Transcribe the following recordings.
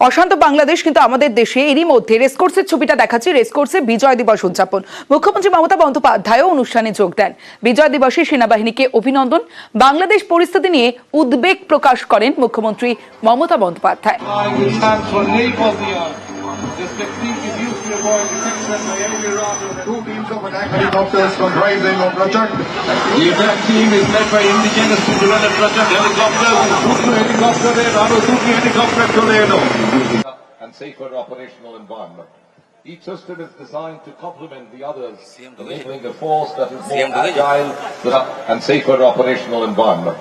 অশান্ত বাংলাদেশ কিন্তু আমাদের দেশে এরই মধ্যে রেসকোর্সের ছবিটা দেখাচ্ছে রেসকোর্সে বিজয় দিবস উদযাপন। মুখ্যমন্ত্রী মমতা বন্দ্যোপাধ্যায়ও অনুষ্ঠানে যোগ দেন। বিজয় দিবসে সেনাবাহিনীকে অভিনন্দন। বাংলাদেশ পরিস্থিতি নিয়ে উদ্বেগ প্রকাশ করেন মুখ্যমন্ত্রী Mamata Bandyopadhyay. Helicopter safer operational environment. Each system is designed to complement the others, enabling a force that is more agile and safer operational environment.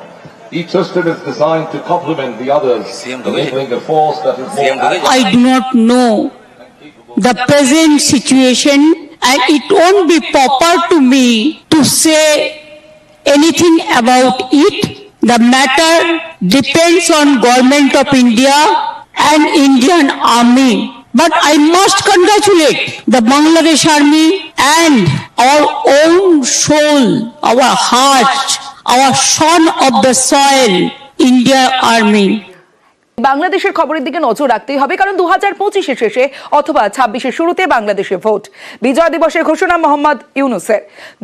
Each system is designed to complement the others, enabling a force that is more agile I do not know the present situation and it won't be proper to me to say anything about it. The matter depends on government of India and Indian army. But I must congratulate the Bangladesh army and our own soul, our heart, our son of the soil, India army. বাংলাদেশের খবরের দিকে নজর রাখতেই হবে কারণ দু হাজার পঁচিশের শেষে অথবা ছাব্বিশের শুরুতে বাংলাদেশে ভোট বিজয় দিবসের ঘোষণা মোহাম্মদ ইউনুসের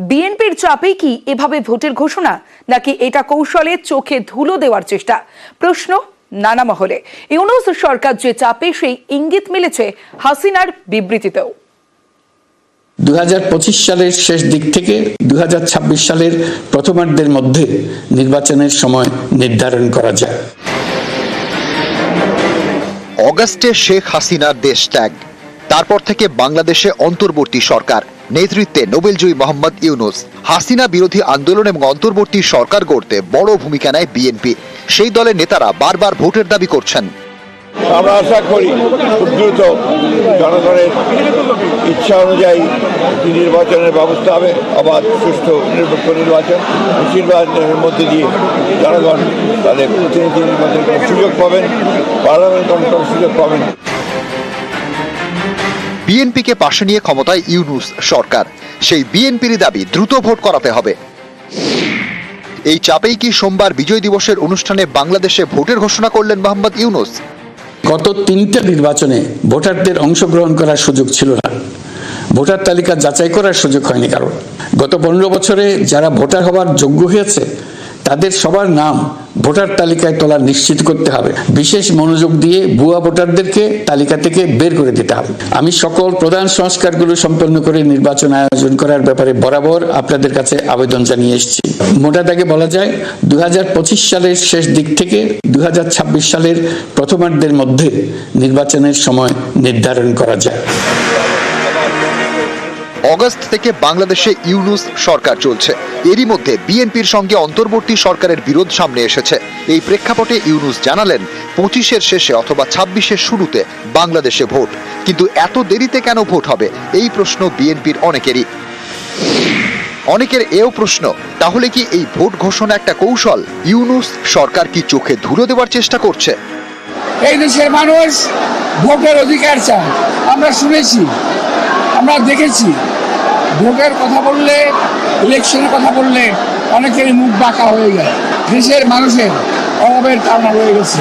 বিএনপির চাপেই কি এভাবে ভোটের ঘোষণা নাকি এটা কৌশলে চোখে ধুলো দেওয়ার চেষ্টা প্রশ্ন নানা মহলে। ইউনুস সরকার যে চাপে সেই ইঙ্গিত মিলেছে হাসিনার বিবৃতিতেও। দু সালের শেষ দিক থেকে দু সালের প্রথমার্ধের মধ্যে নির্বাচনের সময় নির্ধারণ করা যায়। অগাস্টে শেখ হাসিনার দেশ ত্যাগ তারপর থেকে বাংলাদেশে অন্তর্বর্তী সরকার নেতৃত্বে নোবেলজয়ী মোহাম্মদ ইউনুস। হাসিনা বিরোধী আন্দোলন এবং অন্তর্বর্তী সরকার গড়তে বড় ভূমিকা নেয় বিএনপি। সেই দলের নেতারা বারবার ভোটের দাবি করছেন। আমরা আশা করি খুব দ্রুত জনগণের ইচ্ছা অনুযায়ী নির্বাচনের ব্যবস্থা হবে অবাধ সুস্থ নিরপেক্ষ নির্বাচন নির্বাচনের মধ্যে দিয়ে জনগণ তাদের প্রতিনিধি নির্বাচন সুযোগ পাবেন পার্লামেন্ট করার সুযোগ পাবেন। বিএনপিকে পাশে নিয়ে ক্ষমতায় ইউনুস সরকার। সেই বিএনপির দাবি দ্রুত ভোট করাতে হবে। এই চাপেই কি সোমবার বিজয় দিবসের অনুষ্ঠানে বাংলাদেশে ভোটের ঘোষণা করলেন মোহাম্মদ ইউনুস? গত তিনটা নির্বাচনে ভোটারদের অংশগ্রহণ করার সুযোগ ছিল না। ভোটার তালিকা যাচাই করার সুযোগ হয়নি কারণ গত পনেরো বছরে যারা ভোটার হওয়ার যোগ্য হয়েছে, তাদের সবার নাম ভোটার তালিকায় তোলা নিশ্চিত করতে হবে। বিশেষ মনোযোগ দিয়ে ভুয়া ভোটারদেরকে তালিকা থেকে বের করে দিতে হবে। আমি সকল প্রধান সংস্কারগুলো সম্পন্ন করে নির্বাচন আয়োজন করার ব্যাপারে বরাবর আপনাদের কাছে আবেদন জানিয়ে এসেছি। মোটা দাগে বলা যায় দুই হাজার পঁচিশ সালের শেষ দিক থেকে দু হাজার ছাব্বিশ সালের প্রথমার্ধের মধ্যে নির্বাচনের সময় নির্ধারণ করা যায়। অগস্ট থেকে বাংলাদেশে ইউনুস সরকার চলছে। এরই মধ্যে বিএনপির সঙ্গে অন্তর্বর্তী সরকারের বিরোধ সামনে এসেছে। এই প্রেক্ষাপটে ইউনুস জানালেন, পঁচিশের শেষে অথবা ছাব্বিশের শুরুতে বাংলাদেশে ভোট। কিন্তু এত দেরিতে কেন ভোট হবে? এই প্রশ্ন বিএনপির অনেকেরই। অনেকের এও প্রশ্ন, তাহলে কি এই ভোট ঘোষণা একটা কৌশল? ইউনুস সরকার কি চোখে ধুলো দেওয়ার চেষ্টা করছে? এই দেশের মানুষ ভোটের অধিকার চায়। আমরা শুনেছি আমরা দেখেছি। ভোটের কথা বললে ইলেকশনের কথা বললে অনেকেরই মুখ বাঁকা হয়ে যায়। দেশের মানুষের অভাবের কারণ রয়ে গেছে।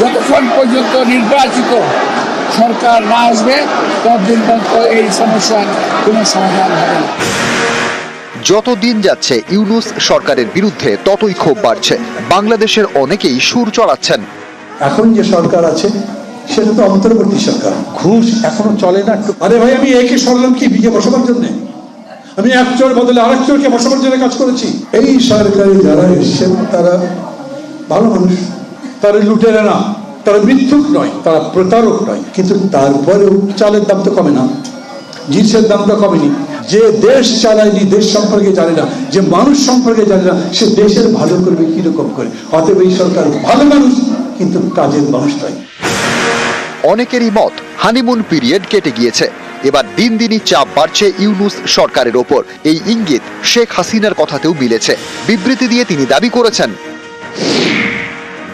যতক্ষণ পর্যন্ত নির্বাচিত সরকার না আসবে ততদিন পর্যন্ত এই সমস্যার কোনো সমাধান হবে না। যত দিন যাচ্ছে ইউনুস সরকারের বিরুদ্ধে ততই ক্ষোভ বাড়ছে। বাংলাদেশের অনেকেই সুর চড়াচ্ছেন। এখন যে সরকার আছে সেটা তো অন্তর্বর্তী সরকার। ঘুষ এখনও চলে না? আরে ভাই, আমি একে সরলাম কি বিকে বসাবার জন্য? আমি এক চোর বদলে আরেক চোরকে বসাবার জন্য কাজ করেছি। এই সরকারে যারা এসছেন, তারা ভালো মানুষ। তারা লুটেরা না। তারা মিথ্যুক নয়, তারা প্রতারক নয়। কিন্তু তারপরেও চালের দাম তো কমে না। জিনিসের দাম তো কমেনি। যে দেশ চালায়নি, দেশ সম্পর্কে জানে না। যে মানুষ সম্পর্কে জানে না, সে দেশের ভালো করবে, কীরকম করে? অতএব এই সরকার ভালো মানুষ, কিন্তু কাজের মানুষ নয়। অনেকেরই মত হানিমুন পিরিয়ড কেটে গিয়েছে। এবার দিন দিনই চাপ বাড়ছে ইউনুস সরকারের ওপর। এই ইঙ্গিত শেখ হাসিনার কথাতেও মিলেছে। বিবৃতি দিয়ে তিনি দাবি করেছেন,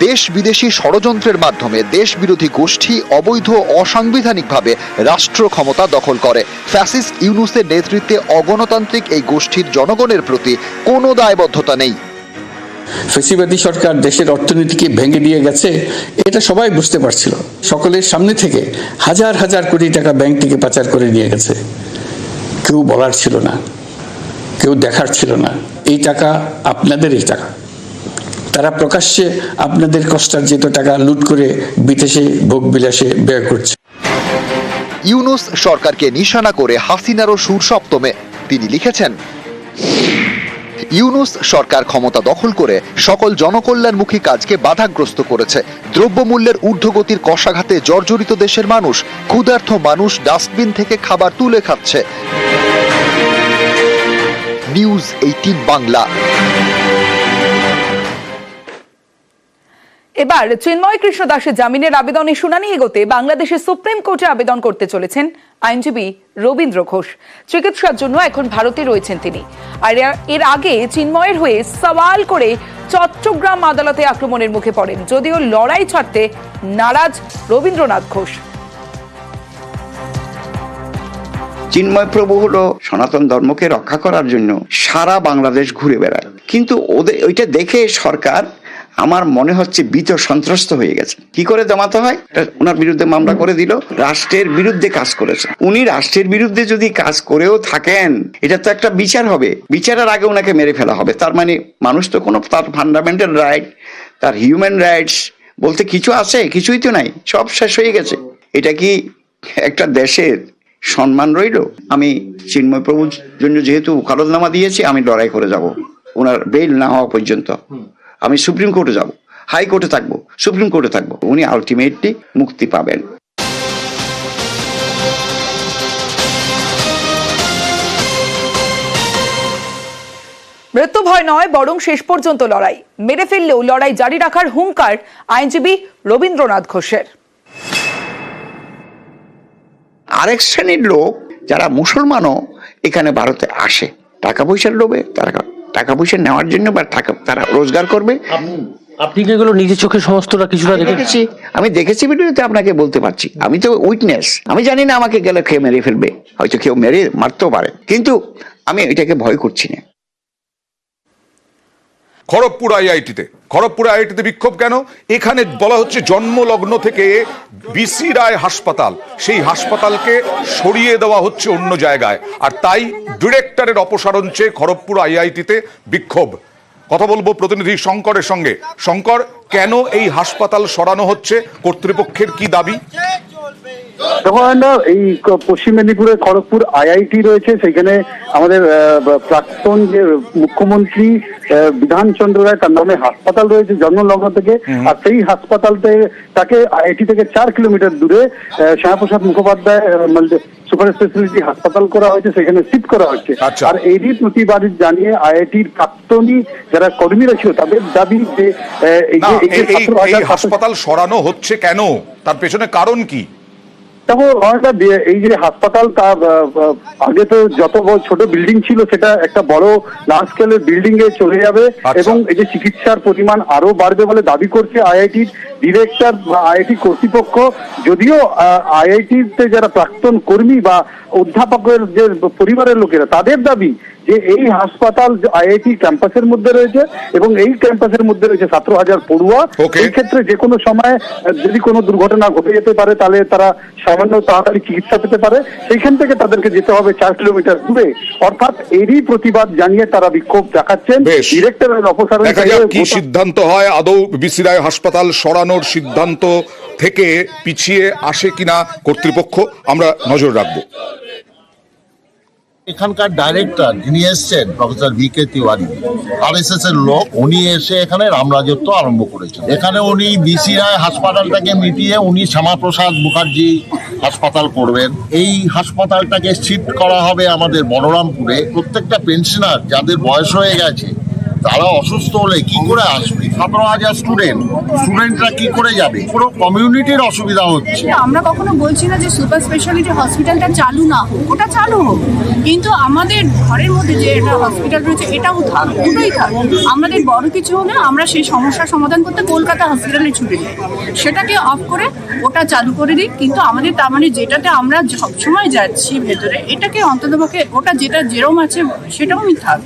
দেশ বিদেশি ষড়যন্ত্রের মাধ্যমে দেশ বিরোধী গোষ্ঠী অবৈধ অসাংবিধানিকভাবে রাষ্ট্র ক্ষমতা দখল করে। ফ্যাসিস্ট ইউনুসের নেতৃত্বে অগণতান্ত্রিক এই গোষ্ঠীর জনগণের প্রতি কোনো দায়বদ্ধতা নেই। ফেসিবাদী সরকার দেশের অর্থনীতিকে ভেঙে দিয়ে গেছে, এটা সবাই বুঝতে পারছিল। সকলের সামনে থেকে হাজার হাজার কোটি টাকা ব্যাংক থেকে পাচার করে নিয়ে গেছে। কেউ বলার ছিল না, কেউ দেখার ছিল না, এই টাকা আপনাদেরই টাকা। তারা প্রকাশ্যে আপনাদের কষ্টার্জিত টাকা লুট করে বিদেশে ভোগ বিলাসে ব্যয় করছে। ইউনুস সরকারকে নিশানা করে হাসিনারও সুর সপ্তমে, তিনি লিখেছেন ইউনুস সরকার ক্ষমতা দখল করে সকল জনকল্যাণমুখী কাজকে বাধাগ্রস্ত করেছে। দ্রব্যমূল্যের ঊর্ধ্বগতির কষাঘাতে জর্জরিত দেশের মানুষ ক্ষুধার্থ মানুষ ডাস্টবিন থেকে খাবার তুলে খাচ্ছে। News eighteen Bangla. এবার চিন্ময় কৃষ্ণ দাসের জামিনের আবেদনের শুনানি এগোতে বাংলাদেশের সুপ্রিম কোর্টে আবেদন করতে চলেছেন আইনজীবী রবীন্দ্র ঘোষ। চিকিৎসার জন্য এখন ভারতে রয়েছেন তিনি। আর এর- আগে চিন্ময়ের হয়ে সওয়াল করে চট্টগ্রাম আদালতে আক্রমণের মুখে পড়েন, যদিও লড়াই ছাড়তে নারাজ রবীন্দ্রনাথ ঘোষ। চিন্ময় প্রভু হলো সনাতন ধর্মকে রক্ষা করার জন্য সারা বাংলাদেশ ঘুরে বেড়ায়। কিন্তু ওদের ওইটা দেখে সরকার আমার মনে হচ্ছে বিত সন্ত্রস্ত হয়ে গেছে। কি করে জমাতে হয়? ওনার বিরুদ্ধে মামলা করে দিল, রাষ্ট্রের বিরুদ্ধে কাজ করেছে। উনি রাষ্ট্রের বিরুদ্ধে যদি কাজ করেও থাকেন, এটা তো একটা বিচার হবে। বিচারের আগে ওনাকে মেরে ফেলা হবে। তার মানে মানুষ তো কোনো তার ফান্ডামেন্টাল রাইট তার হিউম্যান রাইটস বলতে কিছু আছে, কিছুই তো নাই, সব শেষ হয়ে গেছে। এটা কি একটা দেশের সম্মান রইল? আমি চিন্ময় প্রভুর জন্য যেহেতু কাগজনামা দিয়েছি, আমি লড়াই করে যাব। ওনার বেল না হওয়া পর্যন্ত। আমি সুপ্রিম কোর্টে যাব হাই কোর্টে থাকব সুপ্রিম কোর্টে থাকব। উনি আলটিমেটলি মুক্তি পাবেন। মৃত্যু ভয় নয় বরং শেষ পর্যন্ত লড়াই। মেরে ফেললেও লড়াই জারি রাখার হুঙ্কার আইনজীবী রবীন্দ্রনাথ ঘোষের। আরেক শ্রেণির লোক যারা মুসলমানও এখানে ভারতে আসে টাকা পয়সার লোভে তারা টাকা পয়সা নেওয়ার জন্য বা টাকা তারা রোজগার করবে? আপনি কি এগুলো নিজের চোখে সমস্তটা কিছুটা দেখেছি আমি দেখেছি ভিডিওতে আপনাকে বলতে পারছি। আমি তো উইটনেস। আমি জানি না আমাকে গেলে খেয়ে মেরে ফেলবে। হয়তো কেউ মেরে মারতেও পারে। কিন্তু আমি এটাকে ভয় করছি না। খড়গপুর আইআইটিতে। খড়গপুর আইআইটিতে বিক্ষোভ কেন? এখানে বলা হচ্ছে জন্মলগ্ন থেকে বিসি রায় হাসপাতাল। সেই হাসপাতালকে সরিয়ে দেওয়া হচ্ছে অন্য জায়গায়। আর তাই ডিরেক্টরের অপসারণ চেয়ে খড়গপুর আইআইটিতে বিক্ষোভ। কথা বলব প্রতিনিধি শঙ্করের সঙ্গে। শঙ্কর, কেন এই হাসপাতাল সরানো হচ্ছে? কর্তৃপক্ষের কি দাবি? দেখুন না এই পশ্চিম মেদিনীপুরে খড়গপুর আইআইটি রয়েছে সেখানে আমাদের প্রাক্তন যে মুখ্যমন্ত্রী বিধানচন্দ্র রায় তার নামে হাসপাতাল রয়েছে জন্মলগ্ন থেকে। আর সেই হাসপাতালতে তাকে আইআইটি থেকে চার কিলোমিটার দূরে শ্যামাপ্রসাদ মুখোপাধ্যায় সুপার স্পেশালিটি হাসপাতাল করা হয়েছে সেখানে শিফট করা হচ্ছে আচ্ছা। আর এরই প্রতিবাদ জানিয়ে আইআইটির প্রাক্তনী যারা কর্মীরা ছিল তাদের দাবি যে এই হাসপাতাল সরানো হচ্ছে কেন? তার পেছনে কারণ কি? দেখো অনেকটা এই যে হাসপাতাল তা আহ, আহ, আগে তো যত ছোট বিল্ডিং ছিল সেটা একটা বড় লার্জ স্কেলের বিল্ডিং এ চলে যাবে আচ্ছা। এবং এই যে চিকিৎসার পরিমাণ আরও বাড়বে বলে দাবি করছে আইআইটির ডিরেক্টর বা আইআইটি কর্তৃপক্ষ যদিও আইআইটিতে যারা প্রাক্তন কর্মী বা অধ্যাপকের যে পরিবারের লোকেরা তাদের দাবি যে এই হাসপাতাল আইআইটি ক্যাম্পাসের মধ্যে রয়েছে এবং এই ক্যাম্পাসের মধ্যে রয়েছে সতেরো হাজার পড়ুয়া এই ক্ষেত্রে যে কোনো সময় যদি কোনো দুর্ঘটনা ঘটে যেতে পারে তাহলে তারা সামান্য তাড়াতাড়ি চিকিৎসা পেতে পারে। সেইখান থেকে তাদেরকে যেতে হবে চার কিলোমিটার দূরে। অর্থাৎ এরই প্রতিবাদ জানিয়ে তারা বিক্ষোভ দেখাচ্ছেন। ডিরেক্টরের অপসারণ কি সিদ্ধান্ত হয়। আদৌ বিসি রায় হাসপাতাল সরানোর সিদ্ধান্ত থেকে পিছিয়ে আসে কিনা কর্তৃপক্ষ আমরা নজর রাখব। এখানকার ডাইরেক্টর যিনি এসছেন professor V K Tiwari R S S এর লোক, উনি এসে এখানে রামরাজত্ব আরম্ভ করেছেন। এখানে উনি বিসি রায় হাসপাতালটাকে মিটিয়ে উনি শ্যামাপ্রসাদ মুখার্জি হাসপাতাল করবেন। এই হাসপাতালটাকে শিফট করা হবে আমাদের বলরামপুরে। প্রত্যেকটা পেনশনার যাদের বয়স হয়ে গেছে তারা অসুস্থ হলে কি করে আসবে? সতেরো হাজার স্টুডেন্ট স্টুডেন্টরা কি করে যাবে? পুরো কমিউনিটির অসুবিধা হচ্ছে। আমরা কখনো বলছি না যে সুপার স্পেশালিটি হসপিটালটা চালু না হোক, ওটা চালু হোক। কিন্তু আমাদের ঘরের মধ্যে যে এটা হসপিটাল রয়েছে, এটাও থাক দুটোই থাক। আমাদের বড় কিছু হলে আমরা সেই সমস্যার সমাধান করতে কলকাতা হসপিটালে ছুটে যাই। সেটাকে অফ করে ওটা চালু করে দিই। কিন্তু আমাদের তার মানে যেটাতে আমরা সবসময় যাচ্ছি ভেতরে, এটাকে অন্ততপক্ষে ওটা যেটা যেরম আছে সেটাও আমি থাক।